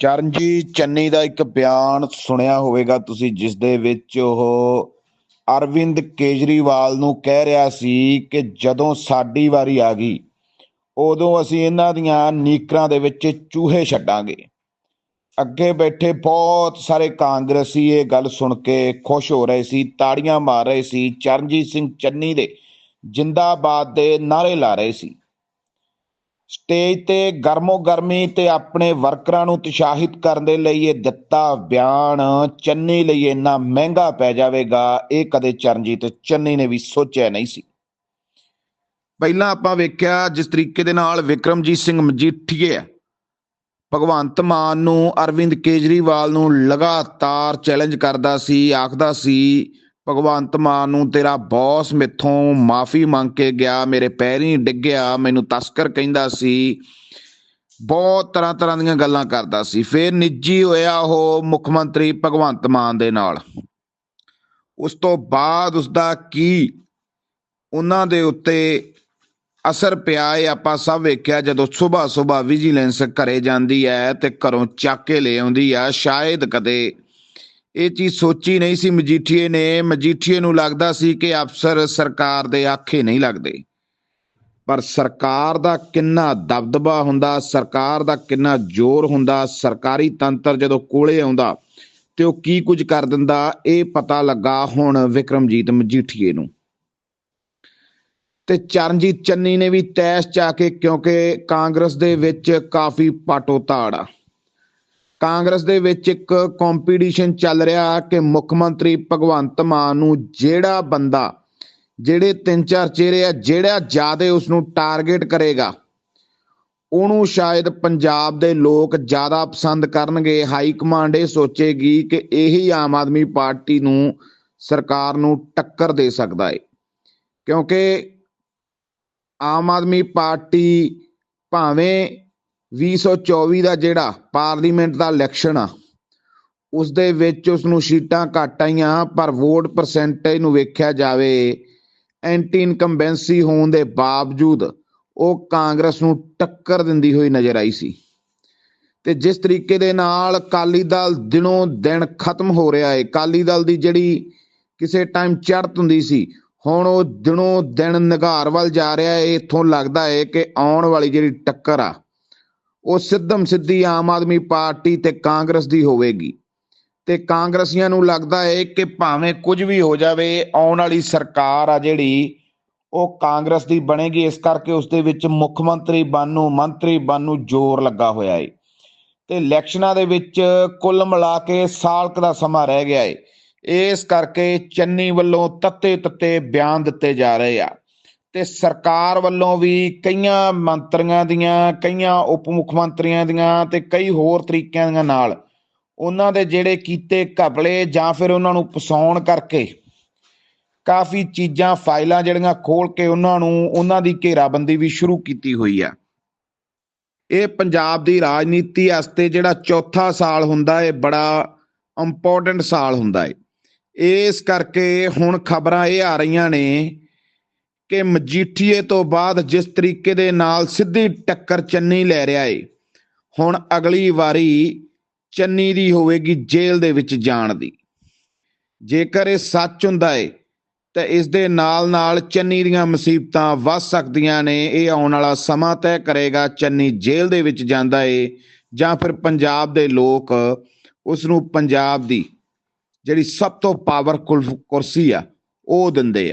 ਚਰਨਜੀਤ ਚੰਨੀ ਦਾ ਇੱਕ ਬਿਆਨ ਸੁਣਿਆ ਹੋਵੇਗਾ ਤੁਸੀਂ, ਜਿਸ ਦੇ ਵਿੱਚ ਉਹ ਅਰਵਿੰਦ ਕੇਜਰੀਵਾਲ ਨੂੰ ਕਹਿ ਰਿਹਾ ਸੀ ਕਿ ਜਦੋਂ ਸਾਡੀ ਵਾਰੀ ਆ ਗਈ, ਉਦੋਂ ਅਸੀਂ ਇਹਨਾਂ ਦੀਆਂ ਨੀਕਰਾਂ ਦੇ ਵਿੱਚ ਚੂਹੇ ਛੱਡਾਂਗੇ। ਅੱਗੇ ਬੈਠੇ ਬਹੁਤ ਸਾਰੇ ਕਾਂਗਰਸੀ ਇਹ ਗੱਲ ਸੁਣ ਕੇ ਖੁਸ਼ ਹੋ ਰਹੇ ਸੀ, ਤਾੜੀਆਂ ਮਾਰ ਰਹੇ ਸੀ, ਚਰਨਜੀਤ ਸਿੰਘ ਚੰਨੀ ਦੇ ਜਿੰਦਾਬਾਦ ਦੇ ਨਾਰੇ ਲਾ ਰਹੇ ਸੀ। ਸਟੇਜ ਤੇ ਗਰਮੋ ਗਰਮੀ ਤੇ ਆਪਣੇ ਵਰਕਰਾਂ ਨੂੰ ਉਤਸ਼ਾਹਿਤ ਕਰਨ ਦੇ ਲਈ ਇਹ ਦਿੱਤਾ ਬਿਆਨ। ਚੰਨੀ ਲਈ ਇੰਨਾ ਮਹਿੰਗਾ ਪੈ ਜਾਵੇਗਾ, ਇਹ ਕਦੇ ਚਰਨਜੀਤ ਚੰਨੀ ਨੇ ਵੀ ਸੋਚਿਆ ਨਹੀਂ ਸੀ। ਪਹਿਲਾਂ ਆਪਾਂ ਵੇਖਿਆ ਜਿਸ ਤਰੀਕੇ ਦੇ ਨਾਲ ਵਿਕਰਮਜੀਤ ਸਿੰਘ ਮਜੀਠੀਆ ਭਗਵੰਤ ਮਾਨ ਨੂੰ ਅਰਵਿੰਦ ਕੇਜਰੀਵਾਲ ਨੂੰ ਲਗਾਤਾਰ ਚੈਲੰਜ ਕਰਦਾ ਸੀ, ਆਖਦਾ ਸੀ ਭਗਵੰਤ ਮਾਨ ਨੂੰ ਤੇਰਾ ਬੌਸ ਮੇਥੋਂ ਮਾਫੀ ਮੰਗ ਕੇ ਗਿਆ, ਮੇਰੇ ਪੈਰੀਂ ਡਿੱਗਿਆ, ਮੈਨੂੰ ਤਸਕਰ ਕਹਿੰਦਾ ਸੀ। ਬਹੁਤ ਤਰ੍ਹਾਂ ਤਰ੍ਹਾਂ ਦੀਆਂ ਗੱਲਾਂ ਕਰਦਾ ਸੀ। ਫਿਰ ਨਿੱਜੀ ਹੋਇਆ ਉਹ ਮੁੱਖ ਮੰਤਰੀ ਭਗਵੰਤ ਮਾਨ ਦੇ ਨਾਲ। ਉਸ ਤੋਂ ਬਾਅਦ ਉਸ ਦਾ ਕੀ ਉਹਨਾਂ ਦੇ ਉੱਤੇ ਅਸਰ ਪਿਆ, ਇਹ ਆਪਾਂ ਸਭ ਵੇਖਿਆ, ਜਦੋਂ ਸਵੇਰ ਸਵੇਰ ਵਿਜੀਲੈਂਸ ਘਰੇ ਜਾਂਦੀ ਹੈ ਤੇ ਘਰੋਂ ਚੱਕ ਕੇ ਲੈ ਆਉਂਦੀ ਆ, ਸ਼ਾਇਦ ਕਦੇ ਇਹ ਚੀਜ਼ ਸੋਚੀ ਨਹੀਂ ਸੀ ਮਜੀਠੀਏ ਨੇ। ਮਜੀਠੀਏ ਨੂੰ ਲੱਗਦਾ ਸੀ ਕਿ ਅਫਸਰ ਸਰਕਾਰ ਦੇ ਆਖੇ ਨਹੀਂ ਲੱਗਦੇ। ਪਰ ਸਰਕਾਰ ਦਾ ਕਿੰਨਾ ਦਬਦਬਾ ਹੁੰਦਾ, ਸਰਕਾਰ ਦਾ ਕਿੰਨਾ ਜ਼ੋਰ ਹੁੰਦਾ, ਸਰਕਾਰੀ ਤੰਤਰ ਜਦੋਂ ਕੋਲੇ ਆਉਂਦਾ ਤੇ ਉਹ ਕੀ ਕੁਝ ਕਰ ਦਿੰਦਾ, ਇਹ ਪਤਾ ਲੱਗਾ ਹੁਣ ਵਿਕਰਮਜੀਤ ਮਜੀਠੀਏ ਨੂੰ। ਤੇ ਚਰਨਜੀਤ ਚੰਨੀ ਨੇ ਵੀ ਤੈਸ਼ ਚਾ ਕੇ ਕਿਉਂਕਿ ਕਾਂਗਰਸ ਦੇ ਵਿੱਚ ਕਾਫੀ ਪਾਟੋ ਤਾੜ ਆ। ਕਾਂਗਰਸ ਦੇ ਵਿੱਚ ਇੱਕ ਕੰਪੀਟੀਸ਼ਨ ਚੱਲ ਰਿਹਾ ਕਿ ਮੁੱਖ ਮੰਤਰੀ ਭਗਵੰਤ ਮਾਨ ਨੂੰ ਜਿਹੜਾ ਬੰਦਾ, ਜਿਹੜੇ ਤਿੰਨ ਚਾਰ ਚਿਹਰੇ ਆ, ਜਿਹੜਾ ਜ਼ਿਆਦਾ ਉਸ ਨੂੰ ਟਾਰਗੇਟ ਕਰੇਗਾ, ਉਹਨੂੰ ਸ਼ਾਇਦ ਪੰਜਾਬ ਦੇ ਲੋਕ ਜ਼ਿਆਦਾ ਪਸੰਦ ਕਰਨਗੇ। ਹਾਈ ਕਮਾਂਡ ਇਹ ਸੋਚੇਗੀ ਕਿ ਇਹੀ ਆਮ ਆਦਮੀ ਪਾਰਟੀ ਨੂੰ ਸਰਕਾਰ ਨੂੰ ਟੱਕਰ ਦੇ ਸਕਦਾ ਹੈ ਕਿਉਂਕਿ ਆਮ ਆਦਮੀ ਪਾਰਟੀ ਭਾਵੇਂ 2024 ਦਾ ਜਿਹੜਾ ਪਾਰਲੀਮੈਂਟ ਦਾ ਇਲੈਕਸ਼ਨ ਆ ਉਸ ਦੇ ਵਿੱਚ ਉਸ ਨੂੰ ਸੀਟਾਂ ਘੱਟ ਆਈਆਂ, ਪਰ ਵੋਟ ਪਰਸੈਂਟੇਜ ਨੂੰ ਵੇਖਿਆ ਜਾਵੇ ਐਂਟੀ ਇਨਕੰਬੈਂਸੀ ਹੋਣ ਦੇ ਬਾਵਜੂਦ ਉਹ ਕਾਂਗਰਸ ਨੂੰ ਟੱਕਰ ਦਿੰਦੀ ਹੋਈ ਨਜ਼ਰ ਆਈ ਸੀ। ਤੇ ਜਿਸ ਤਰੀਕੇ ਦੇ ਨਾਲ ਕਾਲੀ ਦਲ ਦਿਨੋਂ ਦਿਨ ਖਤਮ ਹੋ ਰਿਹਾ ਹੈ ਕਾਲੀ ਦਲ ਦੀ ਜਿਹੜੀ ਕਿਸੇ ਟਾਈਮ ਚੜਤ ਹੁੰਦੀ ਸੀ, ਹੁਣ ਉਹ ਦਿਨੋਂ ਦਿਨ ਨਿਗਾਰ ਵੱਲ ਜਾ ਰਿਹਾ ਹੈ ਇੱਥੋਂ ਲੱਗਦਾ ਹੈ ਕਿ ਆਉਣ ਵਾਲੀ ਜਿਹੜੀ ਟੱਕਰ ਆ ਉਹ ਸਿੱਧਮ ਸਿੱਧੀ ਆਮ ਆਦਮੀ ਪਾਰਟੀ ਤੇ ਕਾਂਗਰਸ ਦੀ ਹੋਵੇਗੀ। ਤੇ ਕਾਂਗਰਸੀਆਂ ਨੂੰ ਲੱਗਦਾ ਹੈ ਕਿ ਭਾਵੇਂ ਕੁਝ ਵੀ ਹੋ ਜਾਵੇ, ਆਉਣ ਵਾਲੀ ਸਰਕਾਰ ਆ ਜਿਹੜੀ, ਉਹ ਕਾਂਗਰਸ ਦੀ ਬਣੇਗੀ। ਇਸ ਕਰਕੇ ਉਸ ਦੇ ਵਿੱਚ ਮੁੱਖ ਮੰਤਰੀ ਬਣਨ ਮੰਤਰੀ ਬਣਨ ਨੂੰ ਜ਼ੋਰ ਲੱਗਾ ਹੋਇਆ ਹੈ ਤੇ ਇਲੈਕਸ਼ਨਾਂ ਦੇ ਵਿੱਚ ਕੁੱਲ ਮਿਲਾ ਕੇ ਸਾਲ ਕੁ ਦਾ ਸਮਾਂ ਰਹਿ ਗਿਆ ਹੈ ਇਸ ਕਰਕੇ ਚੰਨੀ ਵੱਲੋਂ ਤੱਤੇ ਤੱਤੇ ਬਿਆਨ ਦਿੱਤੇ ਜਾ ਰਹੇ ਆ। ਤੇ ਸਰਕਾਰ ਵੱਲੋਂ ਵੀ ਕਈਆਂ ਮੰਤਰੀਆਂ ਦੀਆਂ, ਕਈਆਂ ਉਪ ਮੁੱਖ ਮੰਤਰੀਆਂ ਦੀਆਂ ਤੇ ਕਈ ਹੋਰ ਤਰੀਕਿਆਂ ਦੀਆਂ ਨਾਲ ਉਹਨਾਂ ਦੇ ਜਿਹੜੇ ਕੀਤੇ ਘਪਲੇ ਜਾਂ ਫਿਰ ਉਹਨਾਂ ਨੂੰ ਫਸਾਉਣ ਕਰਕੇ ਕਾਫੀ ਚੀਜ਼ਾਂ, ਫਾਈਲਾਂ ਜਿਹੜੀਆਂ ਖੋਲ ਕੇ ਉਹਨਾਂ ਨੂੰ ਉਹਨਾਂ ਦੀ ਘੇਰਾਬੰਦੀ ਵੀ ਸ਼ੁਰੂ ਕੀਤੀ ਹੋਈ ਆ। ਇਹ ਪੰਜਾਬ ਦੀ ਰਾਜਨੀਤੀ ਵਾਸਤੇ ਜਿਹੜਾ ਚੌਥਾ ਸਾਲ ਹੁੰਦਾ ਹੈ ਬੜਾ ਇੰਪੋਰਟੈਂਟ ਸਾਲ ਹੁੰਦਾ ਹੈ ਇਸ ਕਰਕੇ ਹੁਣ ਖਬਰਾਂ ਇਹ ਆ ਰਹੀਆਂ ਨੇ ਕਿ ਮਜੀਠੀਏ ਤੋਂ ਬਾਅਦ ਜਿਸ ਤਰੀਕੇ ਦੇ ਨਾਲ ਸਿੱਧੀ ਟੱਕਰ ਚੰਨੀ ਲੈ ਰਿਹਾ ਏ, ਹੁਣ ਅਗਲੀ ਵਾਰੀ ਚੰਨੀ ਦੀ ਹੋਵੇਗੀ ਜੇਲ੍ਹ ਦੇ ਵਿੱਚ ਜਾਣ ਦੀ। ਜੇਕਰ ਇਹ ਸੱਚ ਹੁੰਦਾ ਏ, ਤਾਂ ਇਸ ਦੇ ਨਾਲ ਨਾਲ ਚੰਨੀ ਦੀਆਂ ਮੁਸੀਬਤਾਂ ਵੱਧ ਸਕਦੀਆਂ ਨੇ, ਇਹ ਆਉਣ ਵਾਲਾ ਸਮਾਂ ਤੈਅ ਕਰੇਗਾ ਚੰਨੀ ਜੇਲ੍ਹ ਦੇ ਵਿੱਚ ਜਾਂਦਾ ਏ, ਜਾਂ ਫਿਰ ਪੰਜਾਬ ਦੇ ਲੋਕ ਉਸ ਨੂੰ ਪੰਜਾਬ ਦੀ ਜਿਹੜੀ ਸਭ ਤੋਂ ਪਾਵਰਫੁਲ ਕੁਰਸੀ ਆ, ਉਹ ਦਿੰਦੇ ਆ।